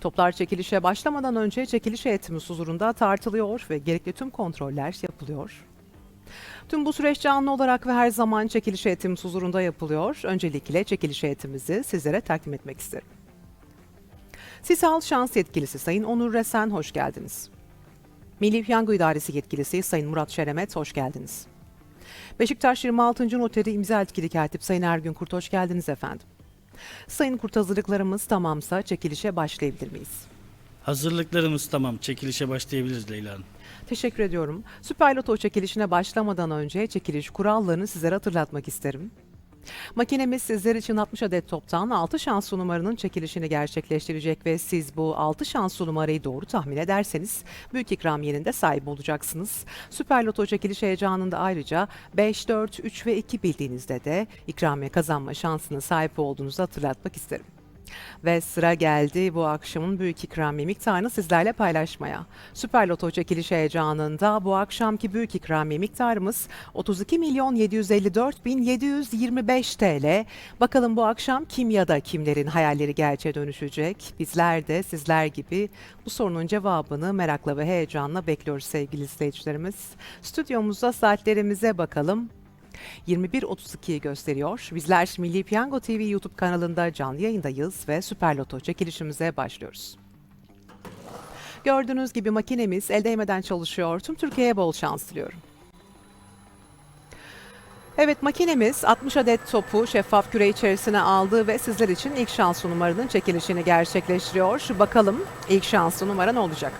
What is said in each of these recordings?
Toplar çekilişe başlamadan önce çekiliş heyetimiz huzurunda tartılıyor ve gerekli tüm kontroller yapılıyor. Tüm bu süreç canlı olarak ve her zaman çekiliş heyetimiz huzurunda yapılıyor. Öncelikle çekiliş heyetimizi sizlere takdim etmek isterim. Sisal Şans Yetkilisi Sayın Onur Resen hoş geldiniz. Milli Piyango İdaresi Yetkilisi Sayın Murat Şeremet hoş geldiniz. Beşiktaş 26. Noteri İmza Etkili Katip Sayın Ergün Kurt hoş geldiniz efendim. Sayın Kurt hazırlıklarımız tamamsa çekilişe başlayabilir miyiz? Hazırlıklarımız tamam. Çekilişe başlayabiliriz Leyla Hanım. Teşekkür ediyorum. Süper Loto çekilişine başlamadan önce çekiliş kurallarını sizlere hatırlatmak isterim. Makinemiz sizler için 60 adet toptan 6 şanslı numaranın çekilişini gerçekleştirecek ve siz bu 6 şanslı numarayı doğru tahmin ederseniz büyük ikramiyenin de sahibi olacaksınız. Süper Loto çekiliş heyecanında ayrıca 5, 4, 3 ve 2 bildiğinizde de ikramiye kazanma şansına sahip olduğunuzu hatırlatmak isterim. Ve sıra geldi bu akşamın büyük ikramiye miktarını sizlerle paylaşmaya. Süper Loto çekiliş heyecanında bu akşamki büyük ikramiye miktarımız 32 milyon 754 bin 725 TL. Bakalım bu akşam kim ya da kimlerin hayalleri gerçeğe dönüşecek? Bizler de sizler gibi bu sorunun cevabını merakla ve heyecanla bekliyoruz sevgili izleyicilerimiz. Stüdyomuzda saatlerimize bakalım. 21.32'yi gösteriyor. Bizler Milli Piyango TV YouTube kanalında canlı yayındayız ve Süper Loto çekilişimize başlıyoruz. Gördüğünüz gibi makinemiz el değmeden çalışıyor. Tüm Türkiye'ye bol şans diliyorum. Evet makinemiz 60 adet topu şeffaf küre içerisine aldı ve sizler için ilk şanslı numaranın çekilişini gerçekleştiriyor. Bakalım ilk şanslı numara ne olacak?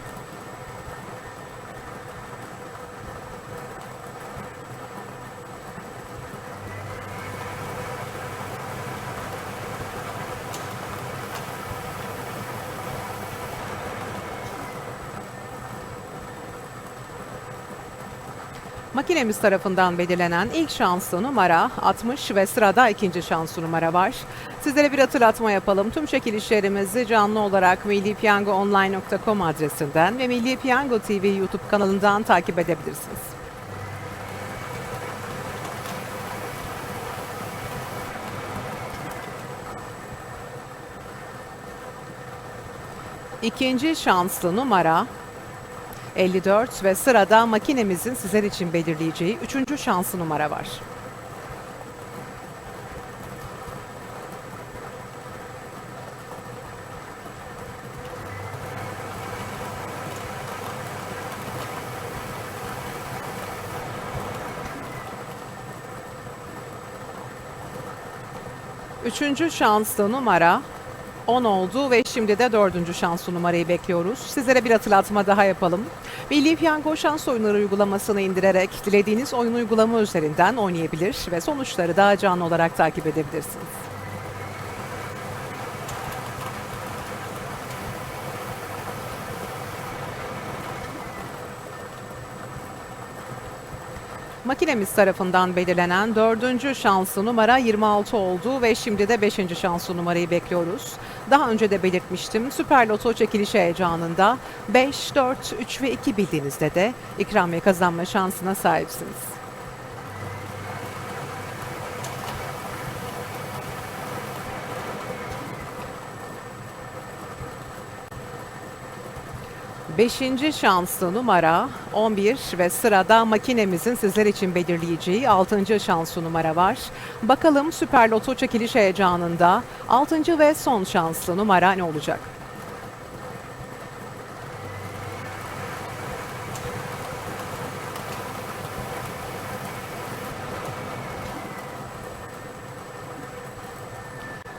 Makinemiz tarafından belirlenen ilk şanslı numara 60 ve sırada ikinci şanslı numara var. Sizlere bir hatırlatma yapalım. Tüm çekilişlerimizi canlı olarak millipiyangoonline.com adresinden ve Milli Piyango TV YouTube kanalından takip edebilirsiniz. İkinci şanslı numara 54 ve sırada makinemizin sizler için belirleyeceği üçüncü şanslı numara var. Üçüncü şanslı numara 10 oldu ve şimdi de dördüncü şanslı numarayı bekliyoruz. Sizlere bir hatırlatma daha yapalım. Milli Piyango şans oyunları uygulamasını indirerek dilediğiniz oyun uygulama üzerinden oynayabilir ve sonuçları daha canlı olarak takip edebilirsiniz. Makinemiz tarafından belirlenen dördüncü şanslı numara 26 oldu ve şimdi de beşinci şanslı numarayı bekliyoruz. Daha önce de belirtmiştim Süper Loto çekilişi heyecanında 5, 4, 3 ve 2 bildiğinizde de ikramiye kazanma şansına sahipsiniz. 5. şanslı numara 11 ve sırada makinemizin sizler için belirleyeceği 6. şanslı numara var. Bakalım Süper Loto çekiliş heyecanında 6. ve son şanslı numara ne olacak?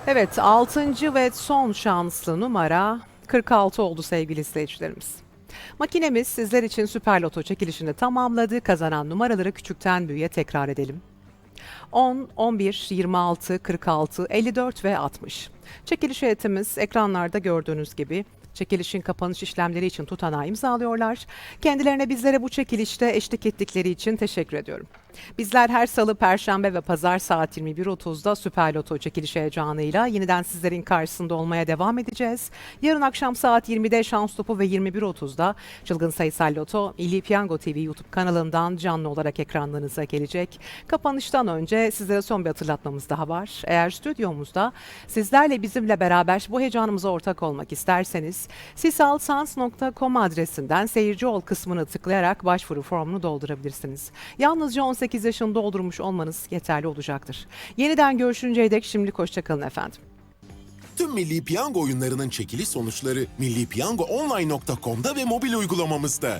Evet 6. ve son şanslı numara 46 oldu sevgili izleyicilerimiz. Makinemiz sizler için Süper Loto çekilişini tamamladı. Kazanan numaraları küçükten büyüğe tekrar edelim. 10, 11, 26, 46, 54 ve 60. Çekiliş heyetimiz ekranlarda gördüğünüz gibi çekilişin kapanış işlemleri için tutanağı imzalıyorlar. Kendilerine bizlere bu çekilişte eşlik ettikleri için teşekkür ediyorum. Bizler her salı, perşembe ve pazar saat 21.30'da Süper Loto çekiliş heyecanıyla yeniden sizlerin karşısında olmaya devam edeceğiz. Yarın akşam saat 20'de Şans Topu ve 21.30'da Çılgın Sayısal Loto Milli Piyango TV YouTube kanalından canlı olarak ekranlarınıza gelecek. Kapanıştan önce sizlere son bir hatırlatmamız daha var. Eğer stüdyomuzda sizlerle bizimle beraber bu heyecanımıza ortak olmak isterseniz sisalsans.com adresinden seyirci ol kısmını tıklayarak başvuru formunu doldurabilirsiniz. Yalnızca 18 yaşını doldurmuş olmanız yeterli olacaktır. Yeniden görüşünceye dek şimdilik hoşçakalın efendim. Tüm Milli Piyango oyunlarının çekiliş sonuçları millipiyangoonline.com'da ve mobil uygulamamızda.